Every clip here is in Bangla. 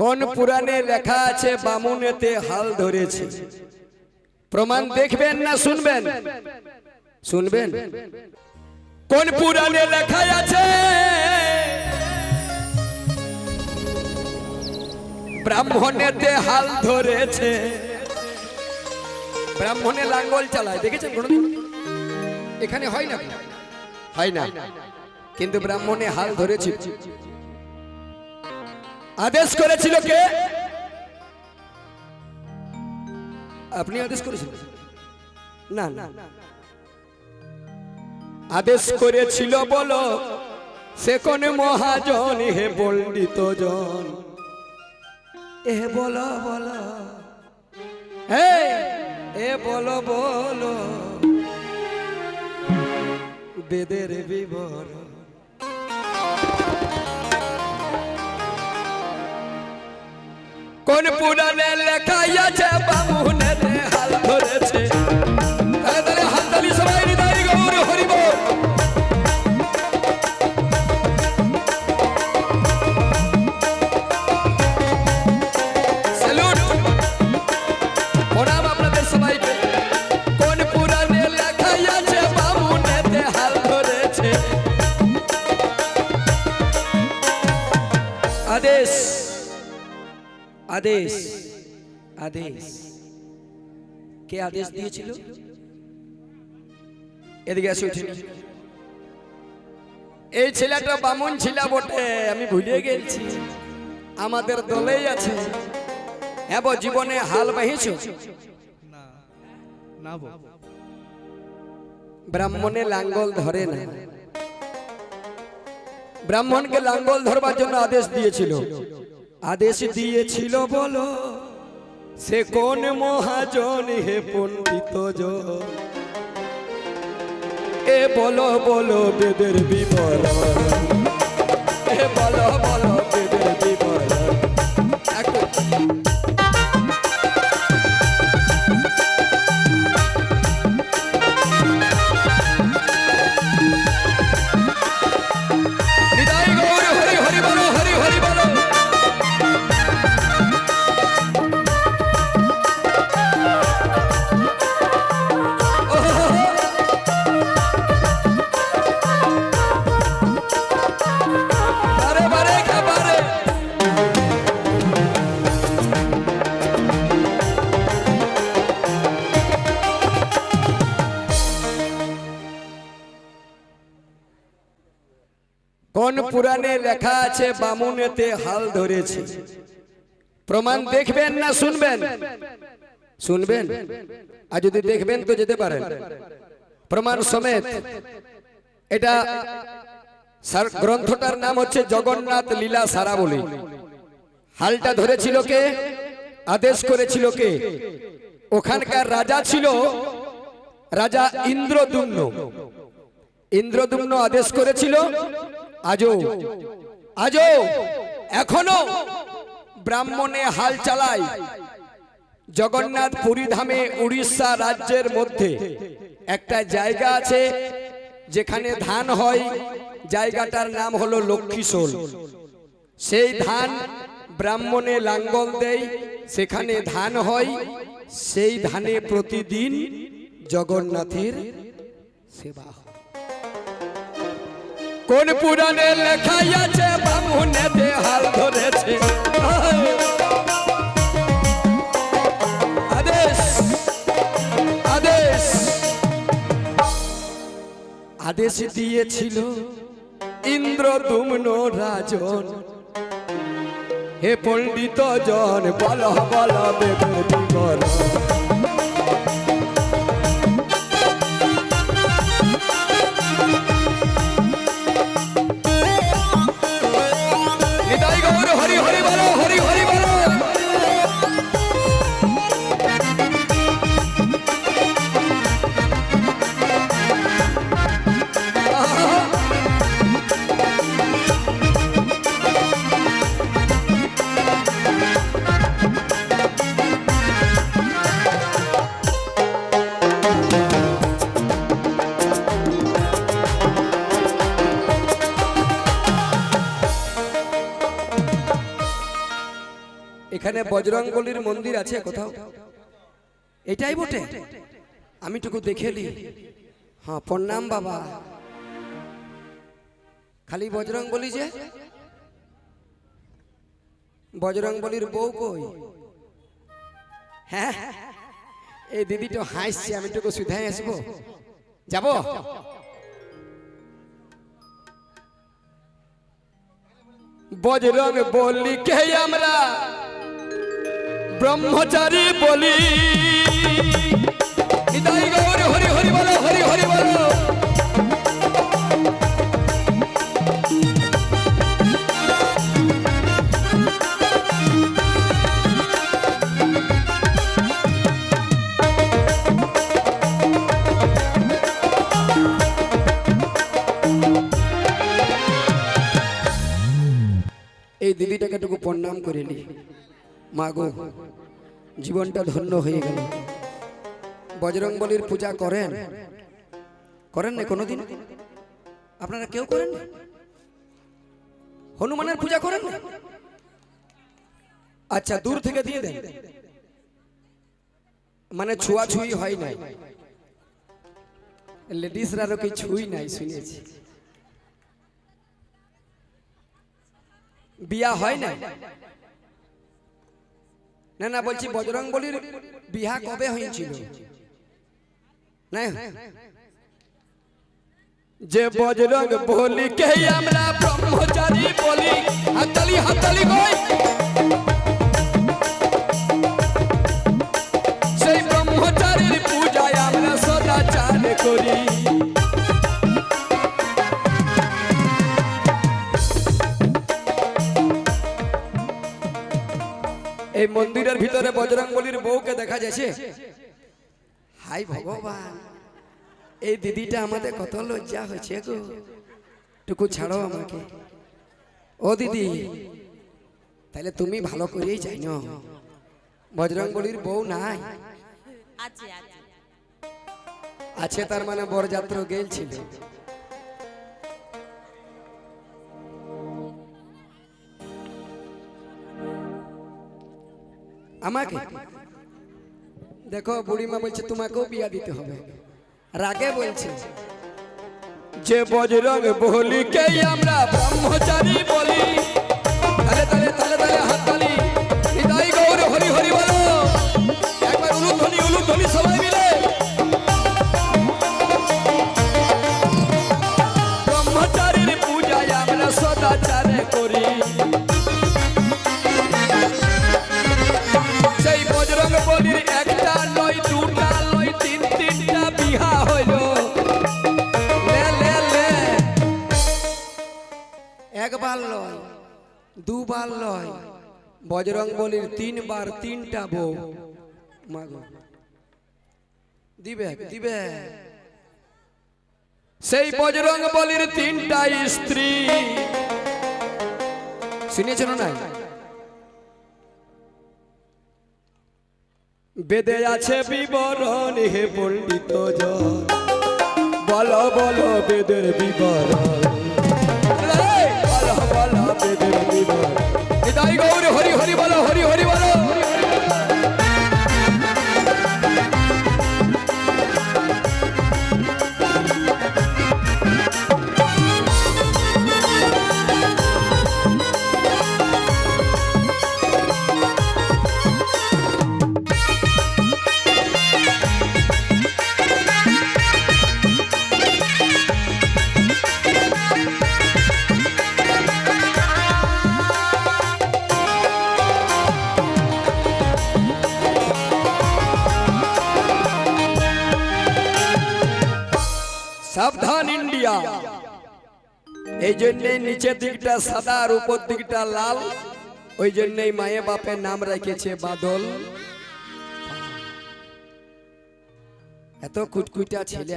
কোন পুরাণে লেখা আছে বামুনেতে হাল ধরেছে। প্রমাণ দেখবেন না শুনবেন? শুনবেন? কোন পুরাণে লেখা আছে? ব্রাহ্মণেতে হাল ধরেছে। ব্রাহ্মণে লাঙ্গল চালায়। দেখেছেন কোনদিন এখানে হয় না? হয় না। কিন্তু ব্রাহ্মণে হাল ধরেছে। আদেশ করেছিল কে? আপনি আদেশ করেছিলেন? না না। আদেশ করেছিল বলো, সে কোন মহাজন, হে পণ্ডিত জন। এ বলো বলো। হে, এ বলো বলো। বেদের বিবরণ। কোন পুরাণে লেখা আছে বামুনেতে হাল ধরেছে। তাহলে তাহলে হাততালি সবাই হৃদয় গৌর হরিব। স্যালুট। প্রণাম আপনাদের সবাইকে। কোন পুরাণে লেখা আছে বামুনেতে হাল ধরেছে। আদেশ। আদেশ। আদেশ। কে আদেশ দিয়েছিল? এদিকে আসে উঠে এই ছেলেটা বামুন ছিল বটে আমি ভুলে গেছি। আমাদের দলেই আছে। হ্যাঁ বো, জীবনে হাল বাহিছ না না ব্রাহ্মণে লাঙ্গল ধরে না। ব্রাহ্মণকে লাঙ্গল ধরবার জন্য আদেশ দিয়েছিল। আদেশ দিয়েছিল বলো সে কোন মহাজন হে পণ্ডিত এ বলো বলো বেদের বিবরণ। কোন পুরাণে লেখা আছে বামুনেতে হাল ধরেছে। প্রমাণ দেখবেন না শুনবেন? শুনবেন। আর যদি দেখবেন তো যেতে পারেন। প্রমাণ সমেত। এটা সার- গ্রন্থটার নাম হচ্ছে জগন্নাথ লীলা সারাবলি হালটা ধরেছিল কে? আদেশ করেছিল কে? ওখানকার রাজা ছিল রাজা ইন্দ্রদুম্ন। ইন্দ্রদুম্ন আদেশ করেছিল আজও আজও এখনও ব্রাহ্মণে হাল চালায়। জগন্নাথ পুরী ধামে উড়িষ্যা রাজ্যের মধ্যে একটা জায়গা আছে যেখানে ধান হয়। জায়গাটার নাম হলো লক্ষ্মীশোল। সেই ধান ব্রাহ্মণে লাঙ্গল দেয় সেখানে ধান হয়। সেই ধানে প্রতিদিন জগন্নাথের সেবা হয়। কোন পুরাণে লেখাই আছে বামুনেতে হাল ধরেছে। আদেশ আদেশ। আদেশ দিয়েছিল ইন্দ্রদুম্ন রাজন। হে পণ্ডিত জন, বল বল বেদের এখানে বজরং বলির মন্দির আছে কোথাও? এটাই বটে। আমি টুকু দেখে নি হ্যাঁ প্রণাম বাবা। খালি বজরং বলি যে? বজরং বলির বউ কই? হ্যাঁ? এই দিদি তো হাসছে আমি টুকু সুধাই আসব। যাব? বজরং বলি কে আমরা ব্রহ্মচারী বলি। দিদিটাকে টুকু প্রণাম করে নি মা গো জীবনটা ধন্য হয়ে গেল। বজরং বলির পূজা করেন? করেন না কোনোদিন? আপনারা কেউ করেন হনুমানের পূজা করেন আচ্ছা দূর থেকে দিয়ে দেন। মানে ছুঁয়াছুঁই হয় নাই। লেডিসরা কি ছুঁই নাই, শুনেছি। বিয়া হয় না না না, বলছি বজরং বলির বিয়া কবে হয়েছিল? না যে বজরং বলি কে আমরা ব্রহ্মচারী বলি হাতালি হাতালি গই সেই ব্রহ্মচারীর পূজায় আমরা সদাচার করি। এই মন্দিরের ভিতরে বজরং বলির বউকে দেখা যাচ্ছে। হাই ভগবান এই দিদিটা আমাদের কত লজ্জা হয়েছে গো। টুকু ছাড়ো আমাকে। ও দিদি তাহলে তুমি ভালো করেই জাইন বজরং বলির বউ নাই। আছে তার মানে বরযাত্র গেছিল আমাকে? দেখো, বুড়িমা বলছে, তোমাকেও বিয়া দিতে হবে। রাগে বলছে, যে বজরং বলি কে আমরা দুবার লয়। বজরং বলির তিনবার তিনটা বউ মাগো দিবে দিবে। সেই বজরং বলির তিনটা স্ত্রী। শুনেছেন না বেদে আছে বিবরণ হে পণ্ডিত বলো বলো বেদের বিবরণ। বলো বলো বেদের হৃদয় গৌর হরি হরি বলো হরি হরি বলো। এই জন্যে নিচের দিকটা সাদা আর উপর দিকটা লাল। ওই জন্যই মায়ে বাপের নাম রেখেছে বাদল। এত কুটকুটা ছেলে।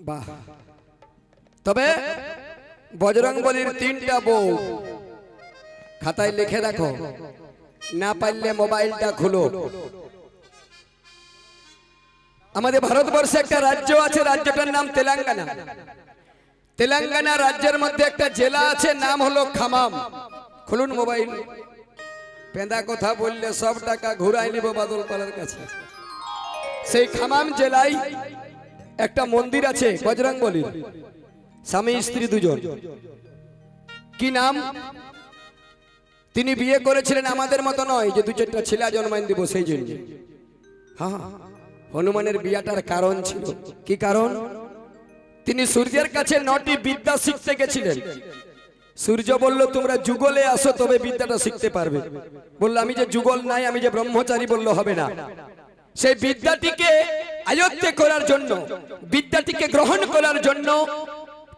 বাহ। তবে বজরং বলির তিনটা বউ। খাতায় লিখে রাখো। না পারলে মোবাইলটা খুলো। আমাদের ভারতবর্ষে একটা রাজ্য আছে, রাজ্যটার নাম তেলেঙ্গানা। তেলেঙ্গানা রাজ্যের মধ্যে একটা জেলা আছে, নাম হলো খামাম। খুলুন মোবাইল। পেঁদা কথা বললে সব টাকা ঘুরাই নিব বাদল পালের কাছে। সেই খামাম জেলায় একটা মন্দির আছে, বজরং বলির স্বামী, স্ত্রী দুজন। কি নাম? তিনি বিয়ে করেছিলেন আমাদের মতো নয়, যে দু চারটা ছেলে জন্মাইন দিব সেই জন্য। হ্যাঁ হনুমানের বিয়াটার কারণ ছিল। কি কারণ? তিনি সূর্যের কাছে নটি বিদ্যা শিখতে গেছিলেন। সূর্য বলল, তোমরা যুগলে আসো, তবে বিদ্যাটা শিখতে পারবে। বলল, আমি যে যুগল নাই, আমি যে ব্রহ্মচারী বলল হবে না। সেই বিদ্যাটিকে আয়ত্তে করার জন্য, বিদ্যাটিকে গ্রহণ করার জন্য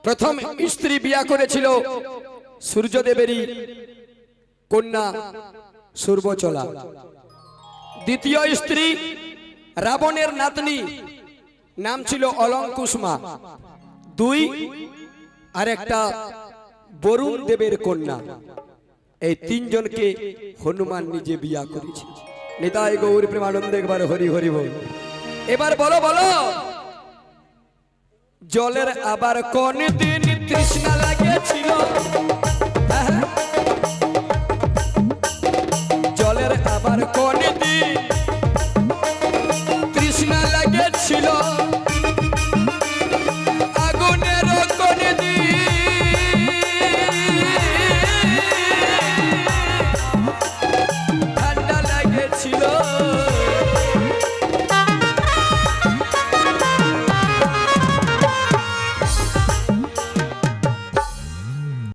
প্রথম স্ত্রী বিয়া করেছিল সূর্যদেবেরই কন্যা সূর্বচলা দ্বিতীয় স্ত্রী রাবণের নাতনি, নাম ছিল অলঙ্কুসমা দুই আর একটা বরুণ দেবের কন্যা। এই তিনজনকে হনুমান নিজে বিয়া করেছে। নিতাই গৌর প্রেমানন্দ একবার হরি হরি বল। এবার বলো বলো। জলের আবার কোন দিন তৃষ্ণা লাগেছিল